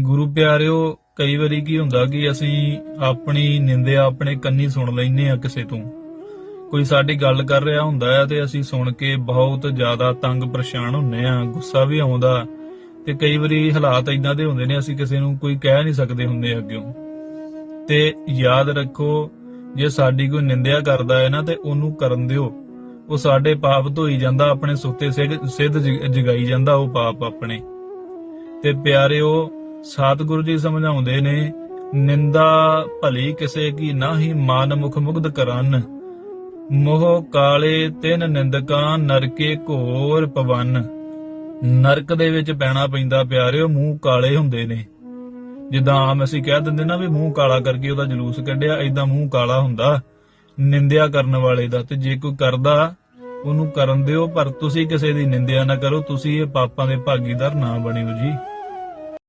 ਗੁਰੂ ਪਿਆਰਿਓ, ਕਈ ਵਾਰੀ ਕੀ ਹੁੰਦਾ ਕਿ ਅਸੀਂ ਆਪਣੀ ਨਿੰਦਿਆ, ਆਪਣੇ ਕੰਨੀ ਸੁਣ ਲੈਨੇ ਆ ਕਿਸੇ ਤੋਂ। ਕੋਈ ਸਾਡੀ ਗੱਲ ਕਰ ਰਿਹਾ ਹੁੰਦਾ ਹੈ ਤੇ ਅਸੀਂ ਸੁਣ ਕੇ ਬਹੁਤ ਜ਼ਿਆਦਾ ਤੰਗ ਪਰੇਸ਼ਾਨ ਹੁੰਨੇ ਆ ਗੁੱਸਾ ਵੀ ਆਉਂਦਾ ਤੇ ਕਈ ਵਾਰੀ ਹਾਲਾਤ ਇਦਾਂ ਦੇ ਹੁੰਦੇ ਨੇ, ਅਸੀਂ ਕਿਸੇ ਨੂੰ ਕੋਈ ਕਹਿ ਨਹੀਂ ਸਕਦੇ ਹੁੰਦੇ ਅੱਗਿਓਂ। ਤੇ ਯਾਦ ਰੱਖੋ, ਜੇ ਸਾਡੀ ਕੋਈ ਨਿੰਦਿਆ ਕਰਦਾ ਹੈ ਨਾ ਤੇ ਉਹਨੂੰ ਕਰਨ ਦਿਓ। ਉਹ ਸਾਡੇ ਪਾਪ ਧੋਈ ਜਾਂਦਾ, ਆਪਣੇ ਸੁੱਤੇ ਸਿੱਧ ਸਿੱਧ ਜਗਾਈ ਜਾਂਦਾ ਉਹ ਪਾਪ ਆਪਣੇ। ਤੇ ਪਿਆਰਿਓ ਸਤਿਗੁਰੂ ਜੀ ਸਮਝਾਉਂਦੇ ਨੇ, ਨਿੰਦਾ ਭਲੀ ਕਿਸੇ ਕੀ ਨਾਹੀ ਮਾਨ ਮੁਖ ਮੁਗਧ ਕਰਨ। ਮੋਹ ਕਾਲੇ ਤਿੰਨ ਨਿੰਦਕਾਂ ਨਰਕੇ ਘੋਰ ਪਵਨ। ਨਰਕ ਦੇ ਵਿੱਚ ਪੈਣਾ ਪੈਂਦਾ ਪਿਆਰਿਓ, ਮੂੰਹ ਕਾਲੇ ਹੁੰਦੇ ਨੇ। ਜਿੱਦਾਂ ਆਮ ਅਸੀਂ ਕਹਿ ਦਿੰਦੇ ਨਾ ਵੀ ਮੂੰਹ ਕਾਲਾ ਕਰਕੇ ਉਹਦਾ ਜਲੂਸ ਕੱਢਿਆ ਐਦਾਂ ਮੂੰਹ ਕਾਲਾ ਹੁੰਦਾ। ਨਿੰਦਿਆ ਕਰਨ ਵਾਲੇ ਦਾ ਤੇ ਜੇ ਕੋਈ ਕਰਦਾ, ਉਹਨੂੰ ਕਰਨ ਦਿਓ, ਪਰ ਤੁਸੀਂ ਕਿਸੇ ਦੀ ਨਿੰਦਿਆ ਨਾ ਕਰੋ, ਤੁਸੀਂ ਇਹ ਪਾਪਾਂ ਦੇ ਭਾਗੀਦਾਰ ਨਾ ਬਣਿਓ ਜੀ।